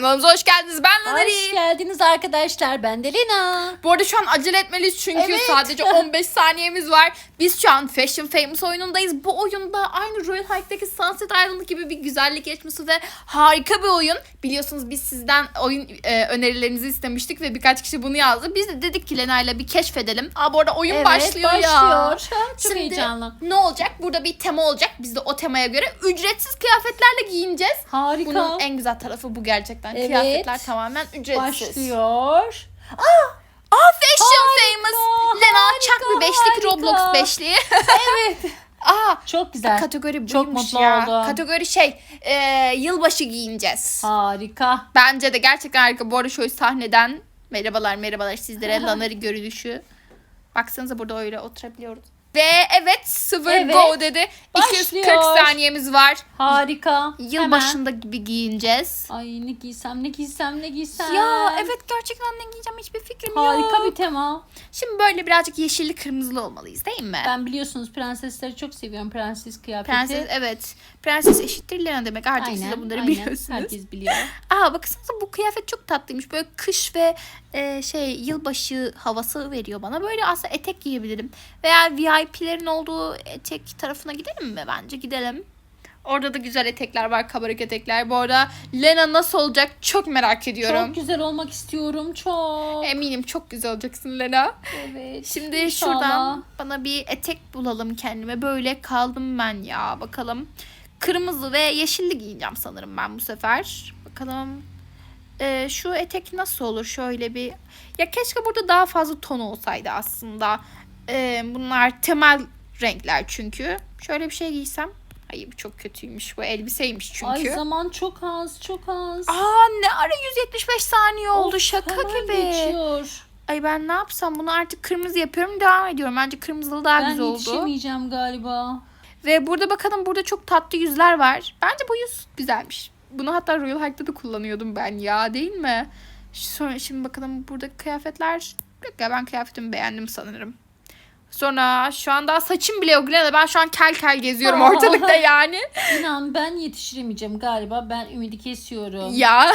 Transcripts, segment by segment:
Kanalımıza hoş geldiniz. Ben Hoş Lanari. geldiniz arkadaşlar. Ben de Lina. Bu arada şu an acele etmeliyiz çünkü Evet. sadece 15 saniyemiz var. Biz şu an Fashion Famous oyunundayız. Bu oyunda aynı Royal Hike'daki Sunset Island gibi bir güzellik yarışması ve harika bir oyun. Biliyorsunuz biz sizden oyun e, önerilerinizi istemiştik ve birkaç kişi bunu yazdı. Biz de dedik ki Lena'yla bir keşfedelim. Aa bu arada oyun başlıyor, ya. başlıyor. Çok Şimdi heyecanlı. Ne olacak? Burada bir tema olacak. Biz de o temaya göre ücretsiz kıyafetlerle giyineceğiz. Harika. Bunun en güzel tarafı bu gerçekten. Evet. Kıyafetler tamamen ücretsiz. Başlıyor. Aa Fashion Harika, Famous. Lena çak bir beşlik harika. Roblox beşliği. Evet. Aa Çok güzel. kategori Çok buymuş mutlu ya. oldum. Kategori şey e, yılbaşı giyineceğiz. Harika. Bence de gerçekten harika. Bu arada şöyle sahneden merhabalar merhabalar sizlere Lanari görünüşü. Baksanıza burada öyle oturabiliyoruz. Ve evet sıfır Evet. go dedi. 240 Başlıyor. saniyemiz var. Harika. Yılbaşında gibi giyineceğiz. Hemen. Ay ne giysem ne giysem ne giysem. Ya evet gerçekten ne giyeceğim hiçbir fikrim Harika yok. bir tema. Şimdi böyle birazcık yeşilli kırmızılı olmalıyız değil mi? Ben biliyorsunuz prensesleri çok seviyorum. Prenses kıyafeti. Prenses evet. Prenses eşittir Lena demek. Artık siz de bunları aynen. biliyorsunuz. Herkes biliyor. Aa baksanıza bu kıyafet çok tatlıymış. Böyle kış ve e, şey yılbaşı havası veriyor bana. Böyle aslında etek giyebilirim. Veya VIP'lerin olduğu etek tarafına gidelim mi bence? Gidelim. Orada da güzel etekler var, kabarık etekler. Bu arada Lena nasıl olacak çok merak ediyorum. Çok güzel olmak istiyorum. Çok. Eminim çok güzel olacaksın Lena. Evet. Şimdi İnşallah. şuradan bana bir etek bulalım kendime. Böyle kaldım ben ya. Bakalım. Kırmızı ve yeşilli giyeceğim sanırım ben bu sefer. Bakalım. Ee, şu etek nasıl olur? Şöyle bir. Ya keşke burada daha fazla ton olsaydı aslında. Ee, bunlar temel renkler çünkü. Şöyle bir şey giysem. Ay bu çok kötüymüş. Bu elbiseymiş çünkü. Ay zaman çok az çok az. Aa ne ara 175 saniye oldu. Of, Şaka gibi. Geçiyor. Ay ben ne yapsam bunu artık kırmızı yapıyorum devam ediyorum. Bence kırmızılı daha Ben güzel oldu. yetişemeyeceğim galiba. Ve burada bakalım burada çok tatlı yüzler var. Bence bu yüz güzelmiş. Bunu hatta Royal Hike'da da kullanıyordum ben ya değil mi? Sonra şimdi bakalım burada kıyafetler. Yok ya ben kıyafetimi beğendim sanırım. Sonra şu an daha saçım bile yok. Glen'a ben şu an kel kel geziyorum ortalıkta yani. İnan ben yetiştiremeyeceğim galiba. Ben ümidi kesiyorum. ya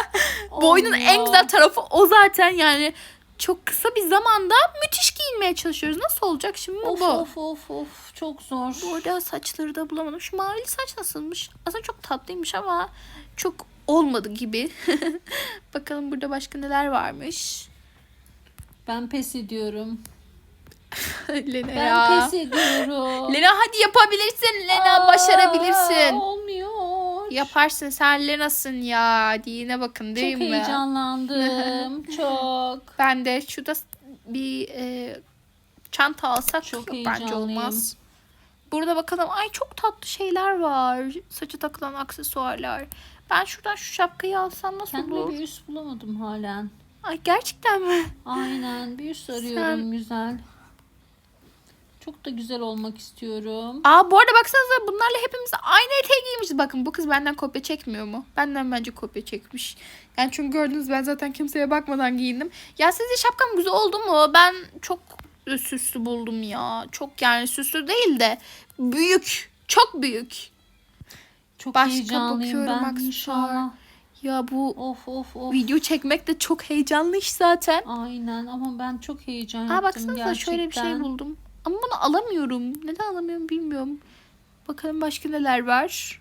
bu oyunun en güzel tarafı o zaten yani. Çok kısa bir zamanda müthiş giyinmeye çalışıyoruz. Nasıl olacak şimdi Of bu? of of of çok zor. Burada saçları da bulamadım. Şu mavili saç nasılmış? Aslında çok tatlıymış ama çok olmadı gibi. Bakalım burada başka neler varmış. Ben pes ediyorum. Lena Ben ya. pes ediyorum. Lena hadi yapabilirsin. Lena Aa, başarabilirsin. Olmuyor. Yaparsın sen Lena'sın ya. Diyine bakın değil çok mi? heyecanlandım. çok. Ben de şurada bir e, çanta alsak Çok bence olmaz. Burada bakalım ay çok tatlı şeyler var. Saça takılan aksesuarlar. Ben şuradan şu şapkayı alsam nasıl Kendime olur? bir üst bulamadım halen. Ay gerçekten mi? Aynen bir üst arıyorum güzel. Çok da güzel olmak istiyorum. Aa bu arada baksanıza bunlarla hepimiz aynı eteği giymişiz. Bakın bu kız benden kopya çekmiyor mu? Benden bence kopya çekmiş. Yani çünkü gördünüz ben zaten kimseye bakmadan giyindim. Ya sizce şapkam güzel oldu mu? Ben çok süslü buldum ya. Çok yani süslü değil de büyük. Çok büyük. Çok Başka heyecanlıyım ben inşallah. Ya bu Of of of. video çekmek de çok heyecanlı iş zaten. Aynen ama ben çok heyecan Aa yaptım baksanıza gerçekten. şöyle bir şey buldum. Ama bunu alamıyorum. Neden alamıyorum bilmiyorum. Bakalım başka neler var.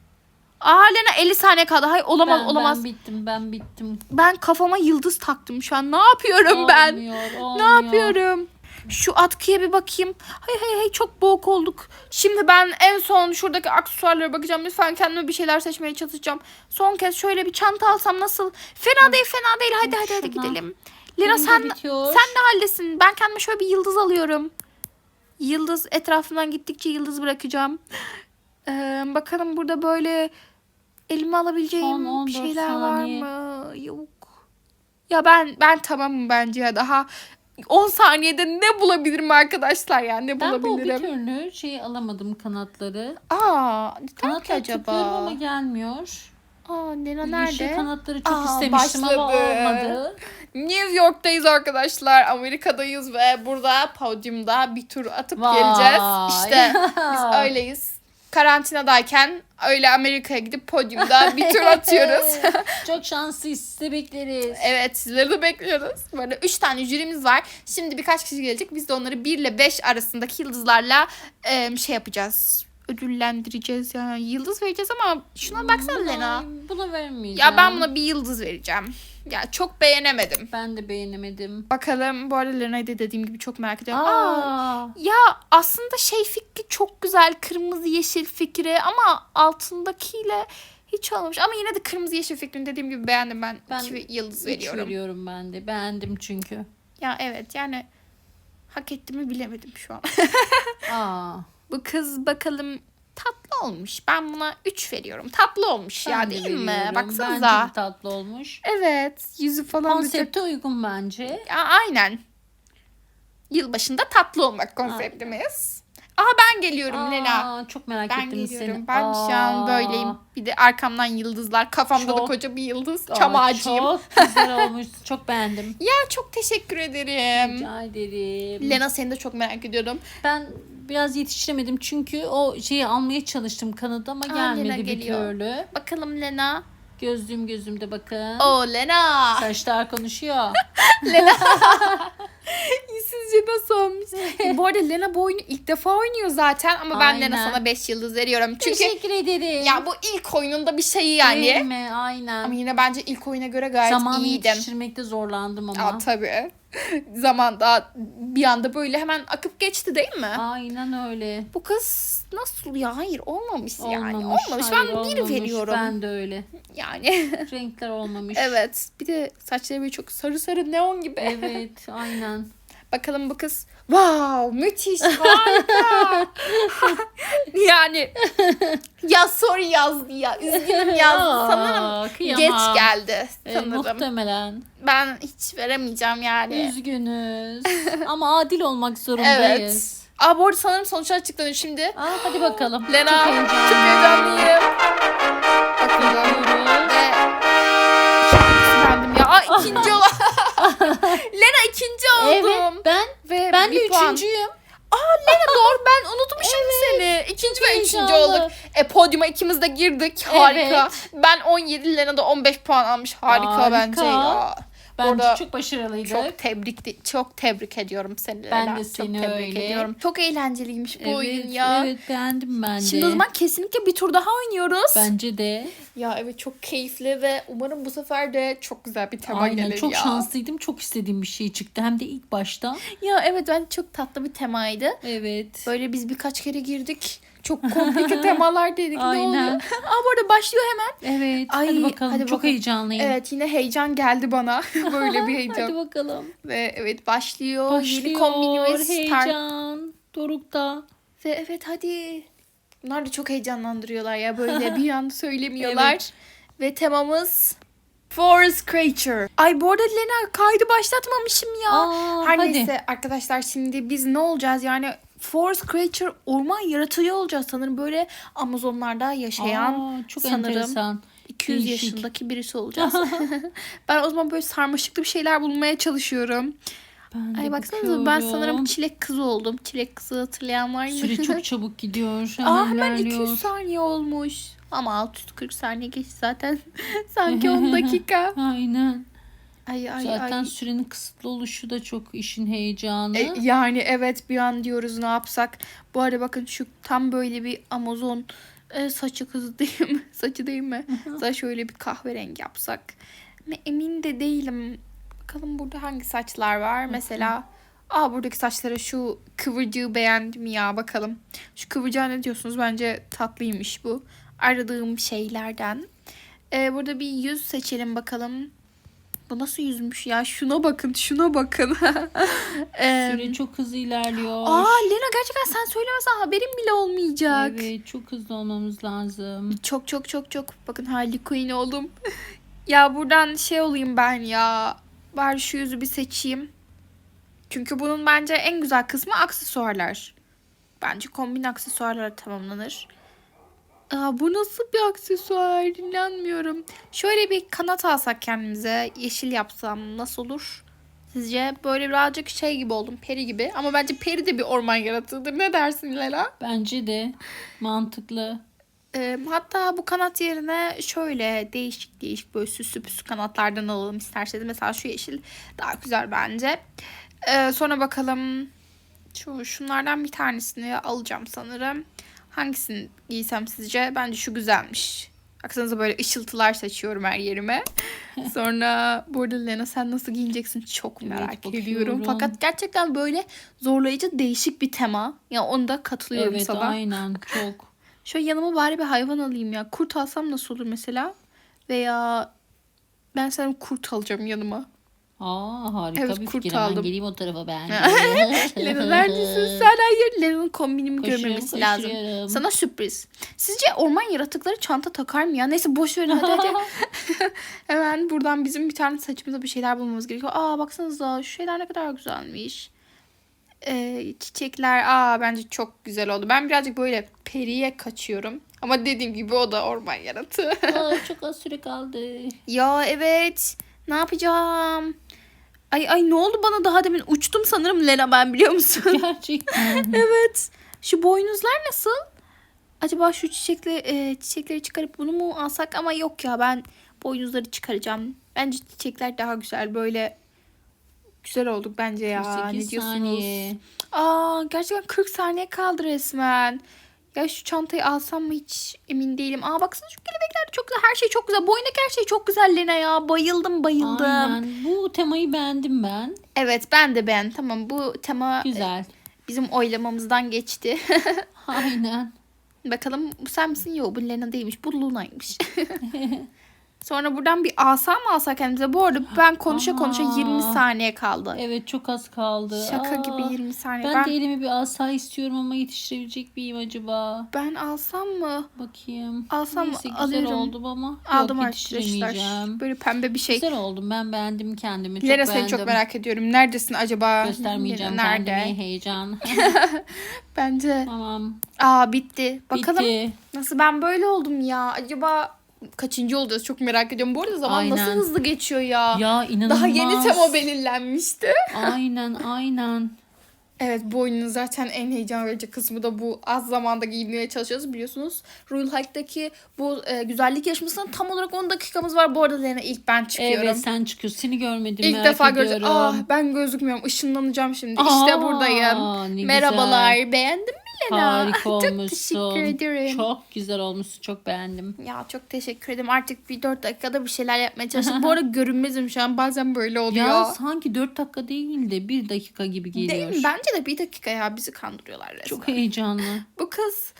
Aa Lena 50 saniye kaldı. Hayır olamaz ben, olamaz. Ben bittim ben bittim. Ben kafama yıldız taktım şu an. Ne yapıyorum ben? Olmuyor, Ne olmuyor. yapıyorum? Şu atkıya bir bakayım. Hay hay hay çok boğuk olduk. Şimdi ben en son şuradaki aksesuarlara bakacağım. Lütfen kendime bir şeyler seçmeye çalışacağım. Son kez şöyle bir çanta alsam nasıl? Fena değil fena değil. Hadi hadi hadi Şuradan. gidelim. De sen sen ne haldesin? Ben kendime şöyle bir yıldız alıyorum. Yıldız etrafından gittikçe yıldız bırakacağım. Ee, bakalım burada böyle elime alabileceğim bir 14 şeyler saniye. var mı? Yok. Ya ben ben tamamım bence ya daha 10 saniyede ne bulabilirim arkadaşlar ya ne Ben bu bir bulabilirim? türlü şeyi alamadım kanatları. Aa tıklıyorum acaba? ama gelmiyor. Aa Lena Yeşil nerede? kanatları çok Aa, istemiştim ama başladı. olmadı. New York'tayız arkadaşlar. Amerika'dayız ve burada podyumda bir tur atıp Vay. geleceğiz. İşte biz öyleyiz. karantinadayken öyle Amerika'ya gidip podyumda bir tur atıyoruz. Çok şanslıyız. Sizi bekleriz. evet sizleri de bekliyoruz. Böyle 3 tane jürimiz var. Şimdi birkaç kişi gelecek. Biz de onları 1 ile 5 arasındaki yıldızlarla e, şey yapacağız. Ödüllendireceğiz yani. Yıldız vereceğiz ama şuna baksana Buna- Lena. Buna vermeyeceğim. Ya ben buna bir yıldız vereceğim. Ya çok beğenemedim. Ben de beğenemedim. Bakalım bu arada Lena'yı da dediğim gibi çok merak ediyorum. Aa, Aa, ya aslında şey fikri çok güzel. Kırmızı yeşil fikri ama altındakiyle hiç olmamış. Ama yine de kırmızı yeşil fikrini dediğim gibi beğendim ben. Ben iki yıldız veriyorum. veriyorum ben de. Beğendim çünkü. Ya evet yani hak ettiğimi bilemedim şu an. Aa. Bu kız bakalım tatlı olmuş. Ben buna 3 veriyorum. Tatlı olmuş ya ben de değil mi? veriyorum. Baksanıza. Bence de tatlı olmuş. Evet yüzü falan da çok Konsepte uygun bence. Ya, aynen. Yılbaşında tatlı olmak konseptimiz. Aha ben geliyorum Lena. Aa, çok merak Ben ettim geliyorum. seni. Ben şu an Aa, böyleyim. Bir de arkamdan yıldızlar. Kafamda da Çok- koca bir yıldız. aa, Çam ağacıyım. Çok güzel olmuş. Çok beğendim. Ya çok teşekkür ederim. Rica ederim. Lena seni de çok merak ediyorum. Ben biraz yetiştiremedim çünkü o şeyi almaya çalıştım kanadı ama Aa, Lena gelmedi bir geliyor. türlü. Bakalım Lena. Gözlüğüm gözümde bakın. O Lena. Saçlar konuşuyor. Sizce nasıl olmuş? E, bu arada Lena bu oyunu ilk defa oynuyor zaten ama ben Lena Aynen. sana 5 yıldız veriyorum. Çünkü Teşekkür ederim. ya bu ilk oyununda bir şeyi yani. Değil mi? Aynen. Ama yine bence ilk oyuna göre gayet Zamanı iyiydim. yetiştirmekte zorlandım ama. Aa, tabii. Zaman daha bir anda böyle hemen akıp geçti değil mi? Aynen öyle. Bu kız nasıl ya? Hayır olmamış, yani. Olmamış. Olmamış. Hayır, ben bir olmamış. veriyorum. Ben de öyle. Yani. Renkler olmamış. evet. Bir de saçları böyle çok sarı sarı neon gibi. Evet aynen. Bakalım bu kız. Wow müthiş harika. Yani ya sorry yazdı ya. Üzgünüm yazdı. Sanırım Aa, geç kıyamam. geldi. Ee, Sanırım. muhtemelen. ben hiç veremeyeceğim yani. Üzgünüz. Ama adil olmak zorundayız. Evet. Aa bu arada sanırım sonuçlar açıklanıyor şimdi. Aa, hadi bakalım. Lena Çok çok heyecanlıyım. Bakalım. Bakıyoruz. Ve ya. Aa ikinci olan. Lena ikinci oldum. Evet ben Ve ben de puan. üçüncüyüm. Aa Lena doğru ben unutmuşum seni. İkinci ve üçüncü olduk. E podyuma ikimiz de girdik. Harika. Ben 17 Lena da 15 puan almış. Harika, Harika. bence ya. Bence Orada çok başarılıydık. Çok tebrik çok tebrik ediyorum seni Ben de çok seni tebrik öyle. ediyorum. Çok eğlenceliymiş bu evet, oyun ya. Evet beğendim ben de. Şimdi o zaman kesinlikle bir tur daha oynuyoruz. Bence de. Ya evet çok keyifli ve umarım bu sefer de çok güzel bir tema Aynen gelir çok ya. şanslıydım. Çok istediğim bir şey çıktı. Hem de ilk başta. Ya evet ben çok tatlı bir temaydı. Evet. Böyle biz birkaç kere girdik. Çok komplike temalar dedik. Ne Aynen. oluyor? Aa bu arada başlıyor hemen. Evet. Ay, hadi bakalım. hadi çok bakalım. heyecanlıyım. Evet yine heyecan geldi bana. Böyle bir heyecan. Hadi bakalım. Ve evet başlıyor. Başlıyor. Yeni start. heyecan. Doruk'ta. Ve evet hadi. Bunlar da çok heyecanlandırıyorlar ya böyle bir anda söylemiyorlar. Evet. Ve temamız Forest Creature. Ay bu arada Lena kaydı başlatmamışım ya. Aa, Her hadi. neyse arkadaşlar şimdi biz ne olacağız yani Forest Creature orman yaratıcı olacağız sanırım böyle Amazonlarda yaşayan Aa, çok sanırım enteresan. 200 değişik. yaşındaki birisi olacağız. ben o zaman böyle sarmaşıklı bir şeyler bulmaya çalışıyorum. Ben Ay baksanıza ben sanırım bakıyorum. çilek kızı oldum. Çilek kızı hatırlayan var mı? Süre çok çabuk gidiyor. Aa Hemen hemen 200 ilerliyor. saniye olmuş. Ama 640 saniye geçti zaten. Sanki 10 dakika. Aynen. Ay ay Zaten ay. sürenin kısıtlı oluşu da çok işin heyecanı. E, yani evet bir an diyoruz ne yapsak. Bu arada bakın şu tam böyle bir Amazon e, saçı kızı değil mi? Saçı değil mi? Saç şöyle bir kahverengi yapsak. Ne emin de değilim. Bakalım burada hangi saçlar var? Mesela Aa buradaki saçlara şu kıvırcığı beğendim ya bakalım. Şu kıvırcığa ne diyorsunuz? Bence tatlıymış bu. Aradığım şeylerden. Ee, burada bir yüz seçelim bakalım. Bu nasıl yüzmüş ya? Şuna bakın, şuna bakın. Ee, Süre çok hızlı ilerliyor. Aa Lena gerçekten sen söylemesen haberim bile olmayacak. Evet çok hızlı olmamız lazım. Çok çok çok çok. Bakın Harley Quinn oldum. ya buradan şey olayım ben ya. Bari şu yüzü bir seçeyim. Çünkü bunun bence en güzel kısmı aksesuarlar. Bence kombin aksesuarlara tamamlanır. Aa, bu nasıl bir aksesuar? İnanmıyorum. Şöyle bir kanat alsak kendimize. Yeşil yapsam nasıl olur? Sizce böyle birazcık şey gibi oldum. Peri gibi. Ama bence peri de bir orman yaratığıdır. Ne dersin Lela? Bence de mantıklı. Ee, hatta bu kanat yerine şöyle değişik değişik böyle süslü püslü kanatlardan alalım isterseniz. Mesela şu yeşil daha güzel bence. Ee, sonra bakalım şu şunlardan bir tanesini alacağım sanırım. Hangisini giysem sizce? Bence şu güzelmiş. Baksanıza böyle ışıltılar saçıyorum her yerime. Sonra burada Lena sen nasıl giyineceksin çok Evet, merak bakıyorum. ediyorum. Fakat gerçekten böyle zorlayıcı değişik bir tema. Ya onda katılıyorum Evet sana. aynen çok. Şöyle yanıma bari bir hayvan alayım ya. Kurt alsam nasıl olur mesela? Veya ben sana kurt alacağım yanıma. Aa harika Evet, bir kurt fikir. Hemen aldım. geleyim o tarafa ben. Lena neredesin sen? Hayır. Lena'nın kombinimi Koşuyorum, görmemesi lazım. koşuyorum. Sana sürpriz. Sizce orman yaratıkları çanta takar mı ya? Neyse boş verin hadi hadi. Hemen buradan bizim bir tane saçımıza bir şeyler bulmamız gerekiyor. Aa baksanıza şu şeyler ne kadar güzelmiş. Ee, çiçekler aa bence çok güzel oldu. Ben birazcık böyle periye kaçıyorum. Ama dediğim gibi o da orman yaratığı. Aa, çok az süre kaldı. Ya evet. Ne yapacağım? Ay ay ne oldu bana daha demin uçtum sanırım Lena ben biliyor musun? Gerçekten. evet. Şu boynuzlar nasıl? Acaba şu çiçekle e, çiçekleri çıkarıp bunu mu alsak ama yok ya ben boynuzları çıkaracağım. Bence çiçekler daha güzel böyle güzel olduk bence ya. 48 ne diyorsunuz? saniye. Aa gerçekten 40 saniye kaldı resmen. Ya şu çantayı alsam mı hiç emin değilim. Aa baksana şu kelebekler çok güzel. Her şey çok güzel. Boyundaki her şey çok güzel Lena ya. Bayıldım bayıldım. Aynen. Bu temayı beğendim ben. Evet ben de ben. Tamam bu tema Güzel. bizim oylamamızdan geçti. Aynen. Bakalım bu sen misin? Yok bu Lena değilmiş. Bu Luna'ymış. Sonra buradan bir asa mı alsak kendimize? Bu arada ben konuşa konuşa Aa. 20 saniye kaldı. Evet çok az kaldı. Şaka Aa, gibi 20 saniye. Ben, Ben, de ben, elime bir asa istiyorum ama yetiştirebilecek miyim acaba? alsam mı? Bakayım. Alsam Neyse güzel alıyorum. oldum ama Aldım yok yetiştiremeyeceğim. Böyle pembe bir şey. Güzel oldum. Ben beğendim kendimi. Çok Lena seni çok merak ediyorum. Neredesin acaba? Göstermeyeceğim nerede? kendimi. Heyecan. Bence. tamam. Aa bitti. Bakalım Bitti. nasıl ben böyle oldum ya. Acaba kaçıncı olacağız çok merak ediyorum. Bu arada zaman nasıl Aynen. hızlı geçiyor ya. Ya inanılmaz. Daha yeni tema belirlenmişti. Aynen aynen. Evet bu oyunun zaten en heyecan verici kısmı da bu az zamanda giyinmeye çalışıyoruz biliyorsunuz. Royal Hike'daki bu e, güzellik yarışmasının tam olarak 10 dakikamız var. Bu arada Lena ilk ben çıkıyorum. Evet sen çıkıyorsun. Seni görmedim İlk merak defa göreceğim. Ah ben gözükmüyorum. Işınlanacağım şimdi. Aa, işte buradayım. Merhabalar. Beğendin mi Lena? Harika çok olmuşsun. teşekkür ederim. Çok güzel olmuşsun. Çok beğendim. Ya çok teşekkür ederim. Artık bir 4 dakikada bir şeyler yapmaya çalıştım. bu arada görünmezim şu an. Bazen böyle oluyor. Ya sanki 4 dakika değil de 1 dakika gibi geliyor. Değil mi? Bence de bir dakika ya bizi kandırıyorlar resmen. Çok heyecanlı. Bu kız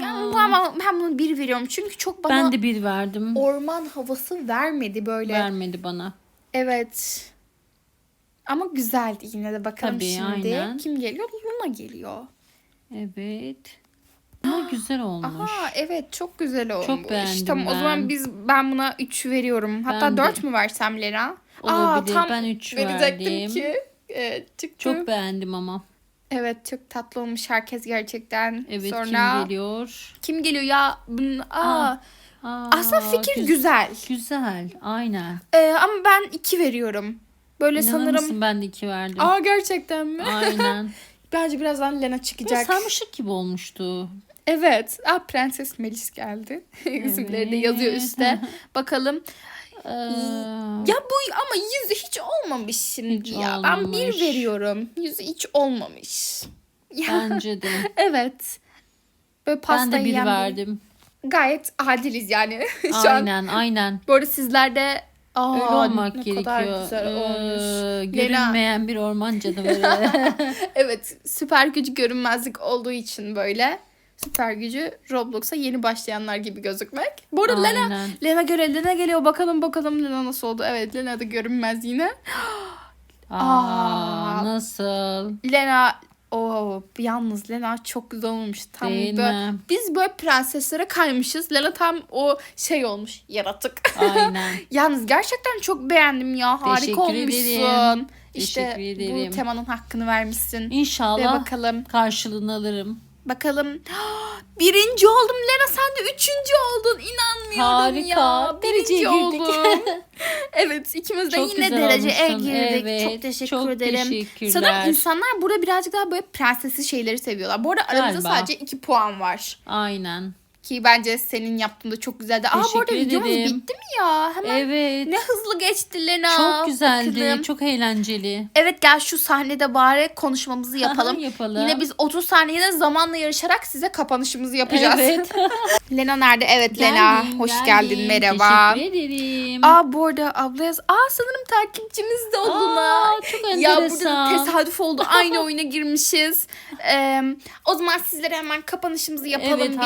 yani ben, ben bunu bir veriyorum. Çünkü çok bana ben de bir verdim. orman havası vermedi böyle. Vermedi bana. Evet. Ama güzeldi yine de bakalım Tabii, şimdi. aynen. Kim geliyor? Luna geliyor. Evet. Ama güzel olmuş. Aha evet çok güzel olmuş. Çok beğendim Tamam o ben. zaman biz ben buna 3 veriyorum. Hatta Ben de. 4 mü versem Lena? Olabilir. tam Ben üç verecektim verdim. ki. Evet çıktı. Çok beğendim ama. Evet çok tatlı olmuş herkes gerçekten. Evet Sonra kim geliyor? Kim geliyor ya? Bunun, aa, Aa, Aa, aslında fikir güz- güzel. Güzel. Aynen. Ee, ama ben 2 veriyorum. Böyle İnanır sanırım. mısın ben de iki verdim. Aa gerçekten mi? Aynen. Bence birazdan Lena Böyle çıkacak. sarmaşık gibi olmuştu. Evet. Aa, Prenses Melis geldi. İsimleri de yazıyor Evet. üstte. Bakalım. Ee, Ya bu ama yüzü hiç olmamış şimdi Hiç ya. Ben olmamış. bir veriyorum. Yüzü hiç olmamış. Bence de. evet. Böyle pasta ben de bir bir- verdim. Gayet adiliz yani. Şu an. Aynen aynen. Bu arada sizler de Aa, Öyle olmak ne gerekiyor. kadar güzel Ee, olmuş. görünmeyen bir orman canavarı. Evet süper gücü görünmezlik olduğu için böyle. Süper gücü Roblox'a yeni başlayanlar gibi gözükmek. Bu arada Lena, Aynen. Lena göre Lena geliyor. Bakalım bakalım Lena nasıl oldu. Evet Lena da görünmez yine. Aa, Aa. nasıl? Lena o yalnız Lena çok güzel olmuş. Tam Değil böyle, mi? biz böyle prenseslere kaymışız. Lena tam o şey olmuş. Yaratık. Aynen. Yalnız gerçekten çok beğendim ya. Harika Teşekkür olmuşsun. ederim. İşte Teşekkür ederim. bu temanın hakkını vermişsin. Ve İnşallah bakalım. karşılığını alırım. Bakalım. Birinci oldum Lena sen de üçüncü oldun. İnanmıyorum Harika. ya. Dereceye Birinci girdik. oldum. evet ikimiz de Çok yine güzel dereceye olmuşsun. girdik. Evet, çok teşekkür çok ederim. teşekkürler. Sanırım insanlar burada birazcık daha böyle prensesli şeyleri seviyorlar. Bu arada aramızda Galiba. sadece iki puan var. Aynen. Ki bence senin yaptığın da çok güzeldi. Aa bu arada Teşekkür videomuz ederim. bitti mi ya? Hemen Evet. ne hızlı geçti Lena. Çok güzeldi. Bakalım. Çok eğlenceli. Evet gel şu sahnede bari konuşmamızı yapalım. Yapalım. Yine biz 30 saniyede zamanla yarışarak size kapanışımızı yapacağız. Evet. Lena nerede? Evet Lena. Hoş geldim. geldin. Merhaba. Teşekkür ederim. Aa bu arada abla yaz. Aa sanırım takipçimiz de oldun ha. Aa, çok Ya burada da tesadüf oldu. Aynı oyuna girmişiz. Ee, o zaman sizlere hemen kapanışımızı yapalım Evet biz.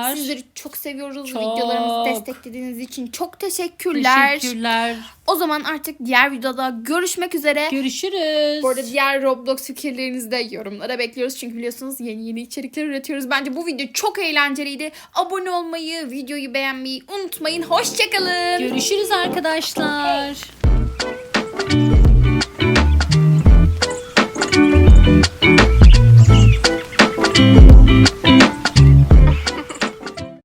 Arkadaşlar. Sizleri çok seviyoruz. Çok. Videolarımızı desteklediğiniz için çok teşekkürler. Teşekkürler. O zaman artık diğer videoda görüşmek üzere. Görüşürüz. Bu arada diğer Roblox fikirlerinizi de yorumlara bekliyoruz. Çünkü biliyorsunuz yeni yeni içerikler üretiyoruz. Bence bu video çok eğlenceliydi. Abone olmayı, videoyu beğenmeyi unutmayın. Hoşçakalın. Görüşürüz arkadaşlar.